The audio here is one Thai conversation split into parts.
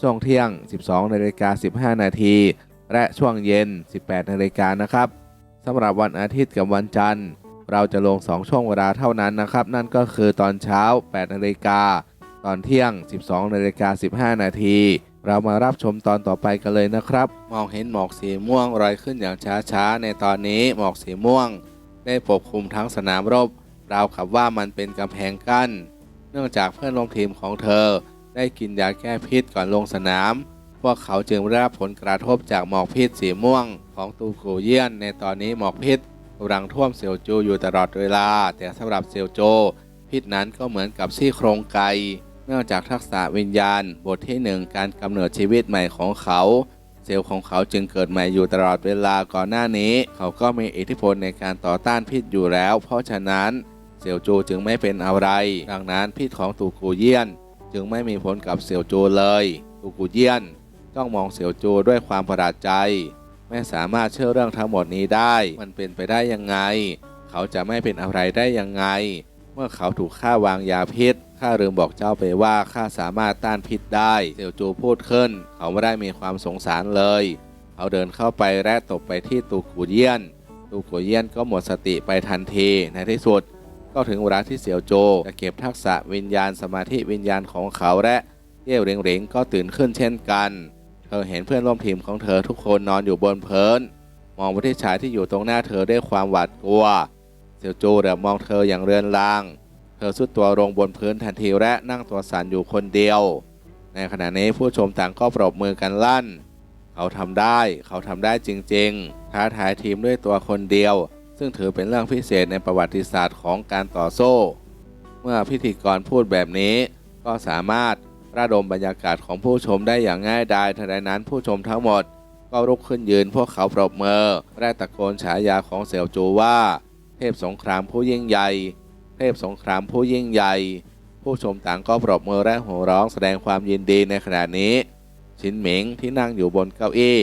ช่วงเที่ยง 12นาฬิกา15 นาที และช่วงเย็น 18นาฬิกานะครับสำหรับวันอาทิตย์กับวันจันทร์ เราจะลง 2 ช่วงเวลาเท่านั้นนะครับ นั่นก็คือตอนเช้า 8นาฬิกาตอนเที่ยง 12นาฬิกา15 นาที เรามารับชมตอนต่อไปกันเลยนะครับ มองเห็นหมอกสีม่วงลอยขึ้นอย่างช้าๆ ในตอนนี้หมอกสีม่วง ได้ปกคลุมทั้งสนามรบราวกับว่ามันเป็นกำแพงกั้น เนื่องจากเพื่อนร่วมทีมของเธอ ได้กินยาแก้พิษก่อนลงสนาม พวกเขาจึงได้รับผลกระทบจากหมอกพิษสีม่วงของตูกูเยี่ยน ในตอนนี้หมอกพิษกำลังท่วมเซียวโจอยู่ตลอดเวลา แต่สำหรับเซียวโจ พิษนั้นก็เหมือนกับซี่โครงไก่เนื่องจากทักษะวิญญาณ บทที่หนึ่งการกำเนิดชีวิตใหม่ของเขา เซลล์ของเขาจึงเกิดใหม่อยู่ตลอดเวลาก่อนหน้านี้ เขาก็มีอิทธิพลในการต่อต้านพิษอยู่แล้ว เพราะฉะนั้นเซลโจจึงไม่เป็นอะไร ดังนั้นพิษของตูกูเยี่ยน จึงไม่มีผลกับเซลโจเลยตูกูเยี่ยนต้องมองเซลโจด้วยความประหลาดใจ ไม่สามารถเชื่อเรื่องทั้งหมดนี้ได้ มันเป็นไปได้ยังไง เขาจะไม่เป็นอะไรได้ยังไง เมื่อเขาถูกฆ่าวางยาพิษข้าลืมบอกเจ้าไปว่าข้าสามารถต้านพิษได้เซียวจูพูดขึ้น เขาไม่ได้มีความสงสารเลย เขาเดินเข้าไปและตบไปที่ตูกูเยี่ยนตูกูเยี่ยนก็หมดสติไปทันทีในที่สุด ก็ถึงเวลาที่เสี่ยวโจจะเก็บทักษะวิญญาณสมาธิวิญญาณของเขาและเย่ยวเริงเริงก็ตื่นขึ้นเช่นกัน เธอเห็นเพื่อนร่วมทีมของเธอทุกคนนอนอยู่บนเพื้นมองไปที่ชายที่อยู่ตรงหน้าเธอด้วยความหวาดกลัว เสี่ยวโจเหลือมองเธออย่างเรือนราง เธอสุดตัวลงบนพื้นทันทีและนั่งตัวสั่นอยู่คนเดียว ในขณะนี้ผู้ชมต่างก็ปรบมือกันลั่น เขาทำได้ เขาทำได้จริง ๆ ท้าทายทีมด้วยตัวคนเดียว ซึ่งถือเป็นเรื่องพิเศษในประวัติศาสตร์ของการต่อโซ่ เมื่อพิธีกรพูดแบบนี้ก็สามารถระดมบรรยากาศของผู้ชมได้อย่างง่ายดายทันใดนั้นผู้ชมทั้งหมด ก็ลุกขึ้นยืนพวกเขาปรบมือและตะโกนฉายาของเสี่ยวจูว่า เทพสงครามผู้ยิ่งใหญ่ เทพสงครามผู้ยิ่งใหญ่ ผู้ชมต่างก็ปรบมือและโห่ร้องแสดงความยินดีในขณะนี้ ชินหมิงที่นั่งอยู่บนเก้าอี้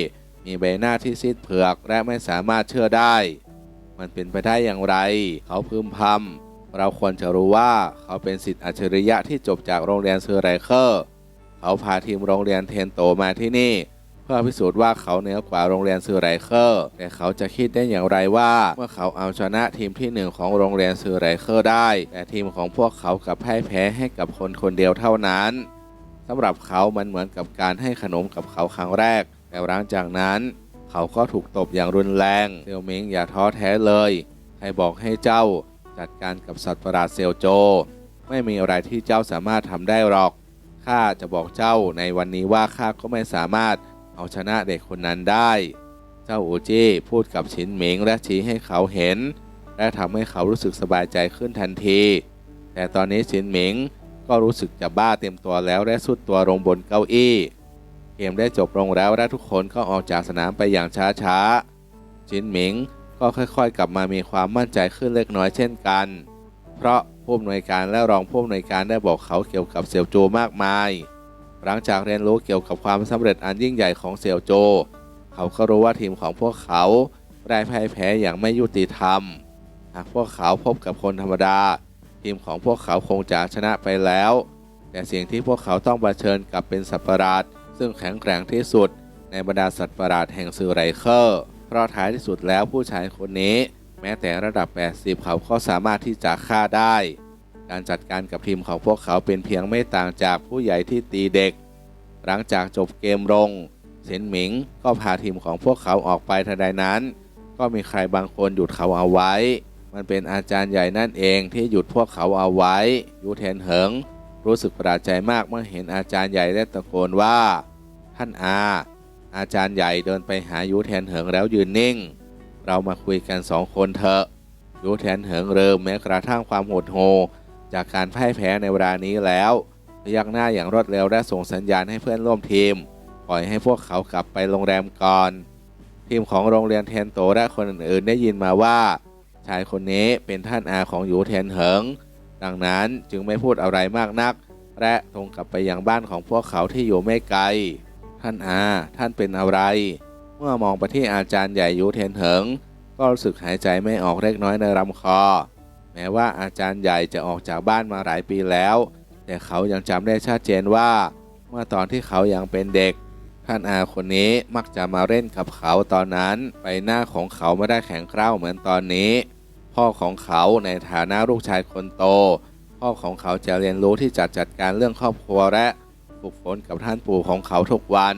มีใบหน้าที่ซีดเผือกและไม่สามารถเชื่อได้ มันเป็นไปได้อย่างไร เขาพึมพำเราควรจะรู้ว่าเขาเป็นสิทธิ์อัจฉริยะที่จบจากโรงเรียนเซอร์ไรเคอร์ เขาพาทีมโรงเรียนเทนโตมาที่นี่ เพื่อพิสูจน์ว่าเขาเหนือกว่าโรงเรียนเซูไรเคอร์ แต่เขาจะคิดได้อย่างไรว่าเมื่อเขาเอาชนะทีมที่หนึ่งของโรงเรียนเซูไรเคอร์ได้ แต่ทีมของพวกเขากลับพ่ายแพ้ให้กับคนคนเดียวเท่านั้นสำหรับเขามันเหมือนกับการให้ขนมกับเขาครั้งแรก แต่หลังจากนั้น เขาก็ถูกตบอย่างรุนแรง เซลมิงอย่าท้อแท้เลย ใครบอกให้เจ้าจัดการกับสัตว์ประหลาดเซลโจ ไม่มีอะไรที่เจ้าสามารถทำได้หรอก ข้าจะบอกเจ้าในวันนี้ว่าข้าก็ไม่สามารถเอาชนะเด็กคนนั้นได้ เจ้าอูจี้พูดกับฉินเหมิงและชี้ให้เขาเห็น และทำให้เขารู้สึกสบายใจขึ้นทันที แต่ตอนนี้ฉินเหมิงก็รู้สึกจะบ้าเต็มตัวแล้วและสุดตัวลงบนเก้าอี้ มได้จบลงแล้วและทุกคนก็ออกจากสนามไปอย่างช้าๆฉินหมิงก็ค่อยๆ กลับมามีความมั่นใจขึ้นเล็กน้อยเช่นกัน เพราะผู้อำนวยการและรองผู้อำนวยการได้บอกเขาเกี่ยวกับเสี่ยวโจมากมาย หลังจากเรียนรู้เกี่ยวกับความสำเร็จอันยิ่งใหญ่ของเสี่ยวโจ เขาก็รู้ว่าทีมของพวกเขาได้พ่ายแพ้อย่างไม่ยุติธรรม หากพวกเขาพบกับคนธรรมดา ทีมของพวกเขาคงจะชนะไปแล้ว แต่สิ่งที่พวกเขาต้องเผชิญกับเป็นสัตว์ประหลาด ซึ่งแข็งแกร่งที่สุดในบรรดาสัตว์ประหลาดแห่งซูไรเคอร์ เพราะท้ายที่สุดแล้วผู้ชายคนนี้ แม้แต่ระดับ 80 เขาก็สามารถที่จะฆ่าได้ การจัดการกับทีมของพวกเขาเป็นเพียงไม่ต่างจากผู้ใหญ่ที่ตีเด็ก หลังจากจบเกมลงเซนหมิงก็พาทีมของพวกเขาออกไปทันใดนั้น ก็ก็มีใครบางคนหยุดเขาเอาไว้ มันเป็นอาจารย์ใหญ่นั่นเองที่หยุดพวกเขาเอาไว้ยูเทนเหิง รู้สึกประหลาดใจมากเมื่อเห็นอาจารย์ใหญ่ได้ตะโกนว่า ท่านอา อาจารย์ใหญ่เดินไปหายูเทนเหิงแล้วยืนนิ่ง เรามาคุยกันสองคนเถอะยูเทนเหิงเริ่มแม้กระทั่งความโหดโหจากการพ่ายแพ้ในเวลานี้แล้วพยักหน้าอย่างรวดเร็วและส่งสัญญาณให้เพื่อนร่วมทีม ปล่อยให้พวกเขากลับไปโรงแรมก่อน ทีมของโรงเรียนเทนโตและคนอื่นๆได้ยินมาว่า ชายคนนี้เป็นท่านอาของยูเทนเหิง ดังนั้นจึงไม่พูดอะไรมากนัก และตรงกลับไปยังบ้านของพวกเขาที่อยู่ไม่ไกล ท่านอา ท่านเป็นอะไร เมื่อมองไปที่อาจารย์ใหญ่ยูเทนเหิง ก็รู้สึกหายใจไม่ออกเล็กน้อยในลำคอ แม้ว่าอาจารย์ใหญ่จะออกจากบ้านมาหลายปีแล้ว แต่เขายังจำได้ชัดเจนว่า เมื่อตอนที่เขายังเป็นเด็ก ท่านอาคนนี้มักจะมาเล่นกับเขาตอนนั้นใบหน้าของเขาไม่ได้แข็งกร้าวเหมือนตอนนี้ พ่อของเขาในฐานะลูกชายคนโต พ่อของเขาจะเรียนรู้ที่จะจัดการเรื่องครอบครัวและฝึกฝนกับท่านปู่ของเขาทุกวัน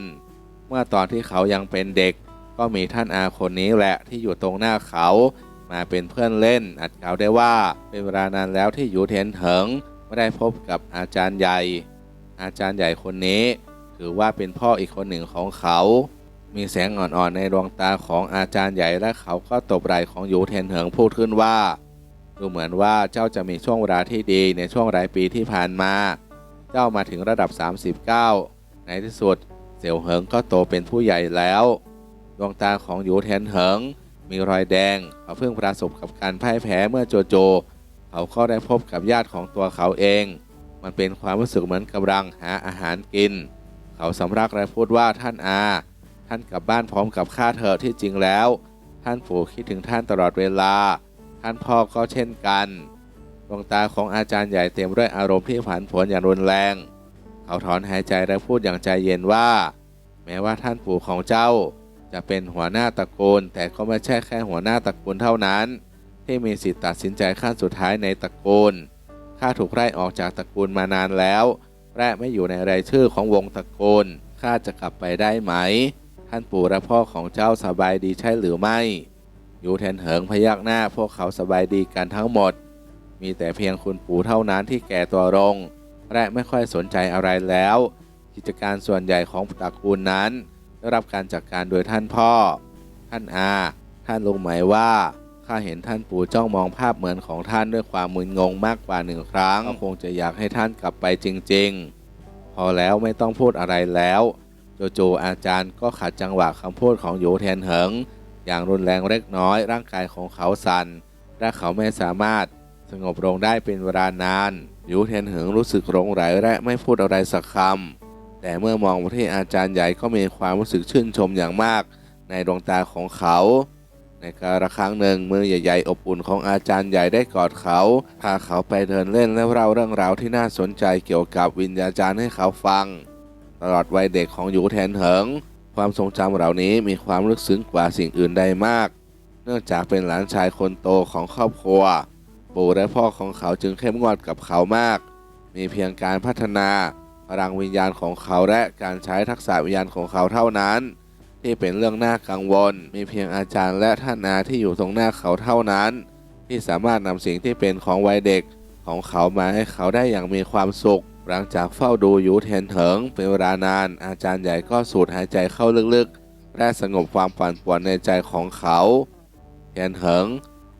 เมื่อตอนที่เขายังเป็นเด็ก ก็มีท่านอาคนนี้แหละที่อยู่ตรงหน้าเขา มาเป็นเพื่อนเล่นอัดกล่าได้ว่าเป็นเวลานานแล้วที่อยู่เทนเถิงไม่ได้พบกับอาจารย์ใหญ่ อาจารย์ใหญ่คนนี้ ถือว่าเป็นพ่ออีกคนหนึ่งของเขา มีแสงอ่อนๆในดวงตาของอาจารย์ใหญ่และเขาก็ตบไหล่ของยูเทนเหิงพูดขึ้นว่า ดูเหมือนว่าเจ้าจะมีช่วงเวลาที่ดีในช่วงหลายปีที่ผ่านมา เจ้ามาถึงระดับ 39 ในที่สุดเสี่ยวเหิงก็โตเป็นผู้ใหญ่แล้ว ดวงตาของยูเทนเหิง มีรอยแดงเขาเพิ่งประสบกับการพ่ายแพ้เมื่อโจโจ เขาก็ได้พบกับญาติของตัวเขาเอง มันเป็นความรู้สึกเหมือนกำลังหาอาหารกิน เขาสำรักและพูดว่าท่านอา ท่านกลับบ้านพร้อมกับข้าเถอะที่จริงแล้ว ท่านปู่คิดถึงท่านตลอดเวลา ท่านพ่อก็เช่นกันดวงตาของอาจารย์ใหญ่เต็มด้วยอารมณ์ที่ผันผวนอย่างรุนแรง เขาถอนหายใจและพูดอย่างใจเย็นว่า แม้ว่าท่านปู่ของเจ้า จะเป็นหัวหน้าตระกูล แต่ก็ไม่ใช่แค่หัวหน้าตระกูลเท่านั้น ที่มีสิทธิ์ตัดสินใจขั้นสุดท้ายในตระกูลข้าถูกไล่ออกจากตระกูลมานานแล้วและไม่อยู่ในรายชื่อของวงตระกูลข้าจะกลับไปได้ไหม ท่านปู่และพ่อของเจ้าสบายดีใช่หรือไม่ยูเทนเหิงพยักหน้าพวกเขาสบายดีกันทั้งหมด มีแต่เพียงคุณปู่เท่านั้นที่แก่ตัวลง และไม่ค่อยสนใจอะไรแล้ว กิจการส่วนใหญ่ของตระกูลนั้น ได้รับการจัดกการโดยท่านพ่อ ท่านอา ท่านรู้ไหมว่าข้าเห็นท่านปู่จ้องมองภาพเหมือนของท่านด้วยความมึนงงมากกว่าหนึ่งครั้งคงจะอยากให้ท่านกลับไปจริง ๆ พอแล้วไม่ต้องพูดอะไรแล้ว จโจอาจารย์ก็ขัดจังหวะคำพูดของโยเทนเหิง อย่างรุนแรงเล็กน้อย ร่างกายของเขาสัน่นและเขาไม่สามารถสงบลงได้เป็นเวลานานยูเทนเหิงรู้สึกหลงไหลและไม่พูดอะไรสักคำแต่เมื่อมองไปที่อาจารย์ใหญ่ก็มีความรู้สึกชื่นชมอย่างมาก ในดวงตาของเขา ในการลครั้งหนึ่งมือใหญ่ๆ อบอุ่นของอาจารย์ใหญ่ได้กอดเขาพาเขาไปเดินเล่นและเล่าเรื่องราวที่น่าสนใจเกี่ยวกับวิญญาจารย์ให้เขาฟัง ตลอดวัยเด็กของหยูแทนเหิง ความทรงจำเหล่านี้มีความลึกซึ้งกว่าสิ่งอื่นใดมาก เนื่องจากเป็นหลานชายคนโตของครอบครัว ปู่และพ่อของเขาจึงเข้มงวดกับเขามาก มีเพียงการพัฒนาพลังวิญญาณของเขาและการใช้ทักษะวิญญาณของเขาเท่านั้น ที่เป็นเรื่องน่ากังวล มีเพียงอาจารย์และท่านอาที่อยู่ตรงหน้าเขาเท่านั้น ที่สามารถนำสิ่งที่เป็นของวัยเด็กของเขามาให้เขาได้อย่างมีความสุข หลังจากเฝ้าดูอยูเทนเถิงเป็นเวลานาน อาจารย์ใหญ่ก็สูดหายใจเข้าลึกๆ และสงบความปั่นป่วนในใจของเขาเทนเหิง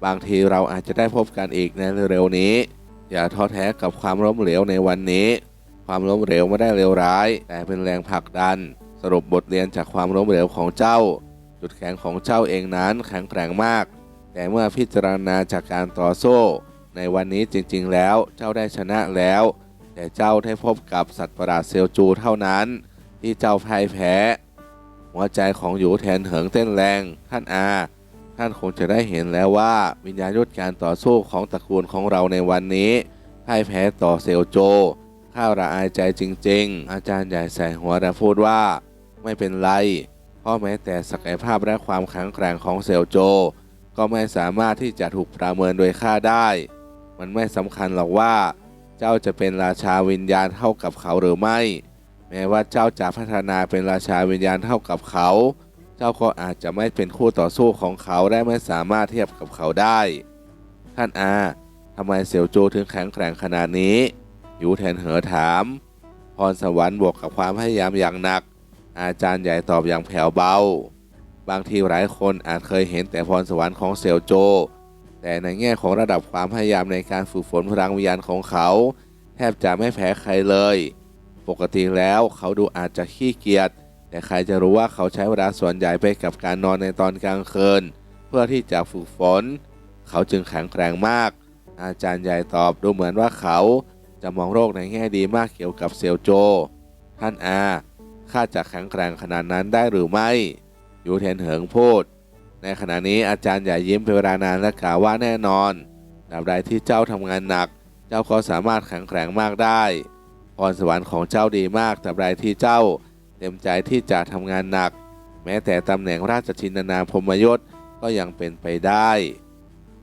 บางทีเราอาจจะได้พบกันอีกในเร็วๆนี้ อย่าท้อแท้กับความล้มเหลวในวันนี้ ความล้มเหลวไม่ได้เลวร้าย แต่เป็นแรงผลักดัน สรุปบทเรียนจากความล้มเหลวของเจ้า จุดแข็งของเจ้าเองนั้นแข็งแกร่งมาก แต่เมื่อพิจารณาจากการต่อสู้ ในวันนี้จริงๆแล้วเจ้าได้ชนะแล้ว แต่เจ้าได้พบกับสัตว์ประหลาดเซลจูเท่านั้น ที่เจ้าพ่ายแพ้ หัวใจของหยูแทนเหิงเต้นแรง ท่านอา ท่านคงจะได้เห็นแล้วว่าวิญญาณยุทธการต่อสู้ของตระกูลของเราในวันนี้พ่ายแพ้ต่อเซลโจ ข้าระอายใจจริง ๆ อาจารย์ใหญ่ใส่หัวและพูดว่า ไม่เป็นไร เพราะแม้แต่ศักยภาพและความแข็งแกร่งของเซลโจ ก็ไม่สามารถที่จะถูกประเมินโดยค่าได้ มันไม่สำคัญหรอกว่า จ้าจะเป็นราชาวิญญาณเท่ากับเขาหรือไม่ แม้ว่าเจ้าจะพัฒนาเป็นราชาวิญญาณเท่ากับเขา เจ้าก็อาจจะไม่เป็นคู่ต่อสู้ของเขาและไม่สามารถเทียบกับเขาได้ ท่านอาทำไมเสี่ยวโจถึงแข็งแกร่งขนาดนี้ยูแทนเหอถาม พรสวรรค์บวกกับความพยายามอย่างหนัก อาจารย์ใหญ่ตอบอย่างแผ่วเบา บางทีหลายคนอาจเคยเห็นแต่พรสวรรค์ของเสี่ยวโจ แต่ในแง่ของระดับความพยายามในการฝึกฝนพลังวิญญาณของเขา แทบจะไม่แพ้ใครเลย ปกติแล้วเขาดูอาจจะขี้เกียจแต่ใครจะรู้ว่าเขาใช้เวลาส่วนใหญ่ไปกับการนอนในตอนกลางคืน เพื่อที่จะฝึกฝน เขาจึงแข็งแกร่งมาก อาจารย์ใหญ่ตอบดูเหมือนว่าเขาจะมองโลกในแง่ดีมากเกี่ยวกับเซียวโจ ท่านอาข้าจะแข็งแกร่งขนาดนั้นได้หรือไม่ ยูเทนเหิงพูด ในขณะนี้อาจารย์ใหญ่ยิ้มเป็นเวลานานและกล่าวว่าแน่นอนตราบใดที่เจ้าทำงานหนัก เจ้าก็สามารถแข็งแกร่งมากได้พรสวรรค์ของเจ้าดีมากตราบใดที่เจ้า เต็มใจที่จะทำงานหนัก แม้แต่ตำแหน่งราชชินนาพรมยศก็ยังเป็นไปได้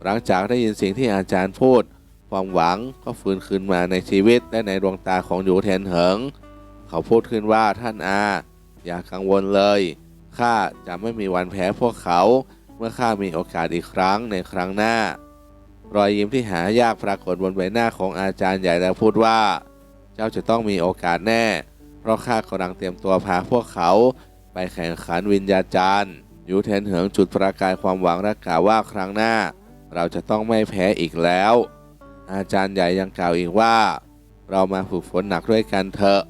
หลังจากได้ยินสิ่งที่อาจารย์พูด ความหวังก็ฟื้นคืนมาในชีวิตและในดวงตาของหยูเทนเหิง เขาพูดขึ้นว่าท่านอา อย่ากังวลเลย ข้าจะไม่มีวันแพ้พวกเขา เมื่อข้ามีโอกาสอีกครั้งในครั้งหน้า รอยยิ้มที่หายากปรากฏบนใบหน้าของอาจารย์ใหญ่และพูดว่า เจ้าจะต้องมีโอกาสแน่ เพราะข้ากำลังเตรียมตัวพาพวกเขา ไปแข่งขันวิญญาจารย์ยูเทนเหิงจุดประกายความหวังและกล่าวว่าครั้งหน้า เราจะต้องไม่แพ้อีกแล้ว อาจารย์ใหญ่ยังกล่าวอีกว่า เรามาฝึกฝนหนักด้วยกันเถอะ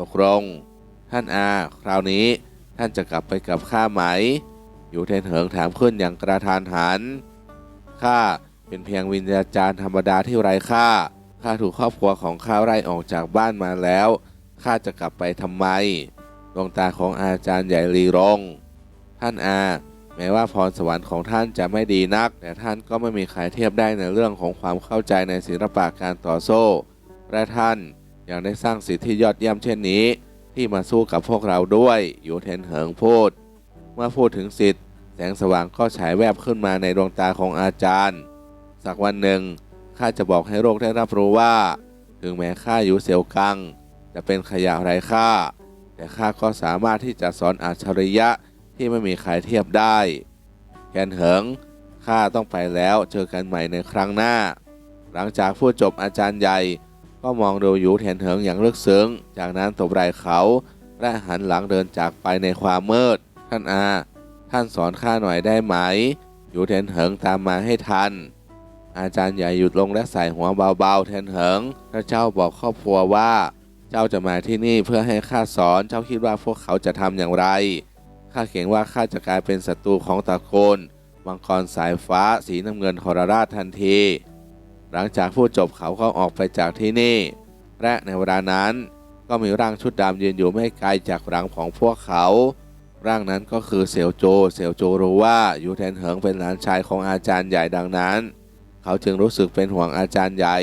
ตกลง ท่านอา คราวนี้ ท่านจะกลับไปกับข้าไหม อยู่เทนเหิงถามขึ้นอย่างกระทานหัน ข้าเป็นเพียงวิญญาจารย์ธรรมดาที่ไร้ค่า ข้าถูกครอบครัวของข้าไล่ออกจากบ้านมาแล้ว ข้าจะกลับไปทำไม ดวงตาของอาจารย์ใหญ่รีรงท่านอา แม้ว่าพรสวรรค์ของท่านจะไม่ดีนัก แต่ท่านก็ไม่มีใครเทียบได้ในเรื่องของความเข้าใจในศิลปะการต่อสู้และท่านยังได้สร้างสิทธิที่ยอดเยี่ยมเช่นนี้ ที่มาสู้กับพวกเราด้วยอยู่เทนเหิงพูด เมื่อพูดถึงสิทธิ์ แสงสว่างก็ฉายแวบขึ้นมาในดวงตาของอาจารย์ สักวันหนึ่งข้าจะบอกให้โลกได้รับรู้ว่า ถึงแม้ข้าอยู่เซียวกัง จะเป็นขยะไร้ค่า แต่ข้าก็สามารถที่จะสอนอัจฉริยะที่ไม่มีใครเทียบได้แคนเหิงข้าต้องไปแล้วเจอกันใหม่ในครั้งหน้า หลังจากพูดจบอาจารย์ใหญ่ ก็มองดูหยูเทนเหิงอย่างลึกซึ้ง จากนั้นตบไหล่เขาและหันหลังเดินจากไปในความมืด ท่านอา ท่านสอนข้าหน่อยได้ไหมหยูเทนเหิงตามมาให้ทัน อาจารย์ใหญ่หยุดลงและใส่หัวเบาๆ แทนเหิงพระเจ้าบอกครอบครัวว่า เจ้าจะมาที่นี่เพื่อให้ข้าสอน เจ้าคิดว่าพวกเขาจะทำอย่างไร ข้าเกรงว่าข้าจะกลายเป็นศัตรูของตระกูลมังกรสายฟ้าสีน้ำเงินทรราชทันที หลังจากพูดจบเขาก็ออกไปจากที่นี่ และในเวลานั้นก็มีร่างชุดดำยืนอยู่ไม่ไกลจากหลังของพวกเขา ร่างนั้นก็คือเสี่ยวโจ เสี่ยวโจรู้ว่ายูแทนเหิงเป็นหลานชายของอาจารย์ใหญ่ดังนั้น เขาจึงรู้สึกเป็นห่วงอาจารย์ใหญ่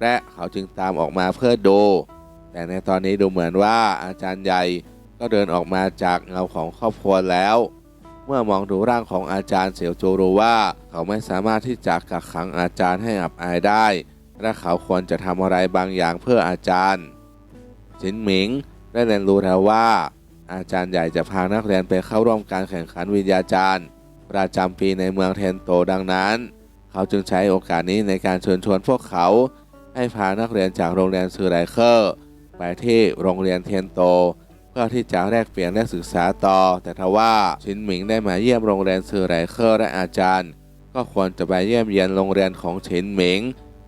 และเขาจึงตามออกมาเพื่อดู แต่ในตอนนี้ดูเหมือนว่าอาจารย์ใหญ่ก็เดินออกมาจากเงาของครอบครัวแล้ว เมื่อมองดูร่างของอาจารย์เสี่ยวโจรู้ว่า เขาไม่สามารถที่จะกักขังอาจารย์ให้อับอายได้ และเขาควรจะทำอะไรบางอย่างเพื่ออาจารย์ชินหมิงได้เรียนรู้แล้วว่า อาจารย์ใหญ่จะพานักเรียนไปเข้าร่วมการแข่งขันวิทยาจารย์ ประจำปีในเมืองเทนโตดังนั้น เขาจึงใช้โอกาสนี้ในการเชิญชวนพวกเขา ให้พานักเรียนจากโรงเรียนซือไรเคอร์ ไปที่โรงเรียนเทนโต เพื่อที่จะแลกเปลี่ยนและศึกษาต่อ แต่ทว่าชินหมิงได้มาเยี่ยมโรงเรียนซือไรเคอร์และอาจารย์ ก็ควรจะไปเยี่ยมเยียนโรงเรียนของชินหมิง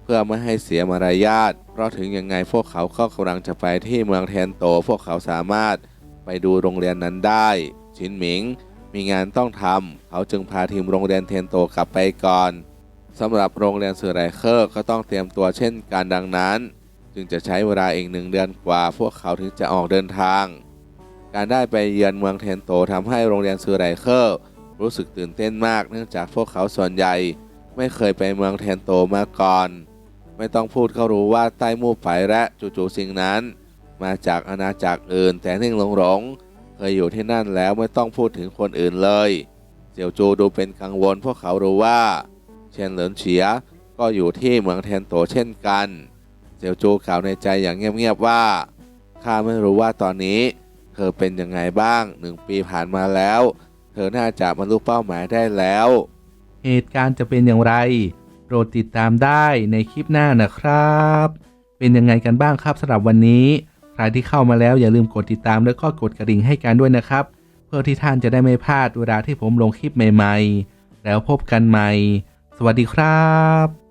เพื่อไม่ให้เสียมารยาทเพราะถึงยังไงพวกเขาก็กำลังจะไปที่เมืองเทนโต พวกเขาสามารถไปดูโรงเรียนนั้นได้ ชินหมิงมีงานต้องทำเขาจึงพาทีมโรงเรียนเทนโตกลับไปก่อนสำหรับโรงเรียนสื่อไรเคอร์ก็ต้องเตรียมตัวเช่นกันดังนั้น จึงจะใช้เวลาอีกหนึ่งเดือนกว่า พวกเขาถึงจะออกเดินทาง การได้ไปเยือนเมืองเทนโตทำให้โรงเรียนสื่อไรเคอร์รู้สึกตื่นเต้นมาก เนื่องจากพวกเขาส่วนใหญ่ ไม่เคยไปเมืองเทนโตมาก่อน ไม่ต้องพูดเขารู้ว่าใต้มู่ไผ่และจู่ๆสิ่งนั้น มาจากอาณาจักรอื่น แต่นิ่งหลงหลงเคยอยู่ที่นั่นแล้วไม่ต้องพูดถึงคนอื่นเลยเจียวจูดูเป็นกังวลพวกเขารู้ว่า เชนเหลินเฉียก็อยู่ที่เมืองเทนโตเช่นกันเซียวจูกล่าวในใจอย่างเงียบๆว่าข้าไม่รู้ว่าตอนนี้ เธอเป็นยังไงบ้างหนึ่งปีผ่านมาแล้ว เธอน่าจะบรรลุเป้าหมายได้แล้ว เหตุการณ์จะเป็นอย่างไร โปรดติดตามได้ในคลิปหน้านะครับ เป็นยังไงกันบ้างครับสำหรับวันนี้ ใครที่เข้ามาแล้วอย่าลืมกดติดตามแล้วก็กดกระดิ่งให้กันด้วยนะครับ เพื่อที่ท่านจะได้ไม่พลาดเวลาที่ผมลงคลิปใหม่ ๆ แล้วพบกันใหม่ สวัสดีครับ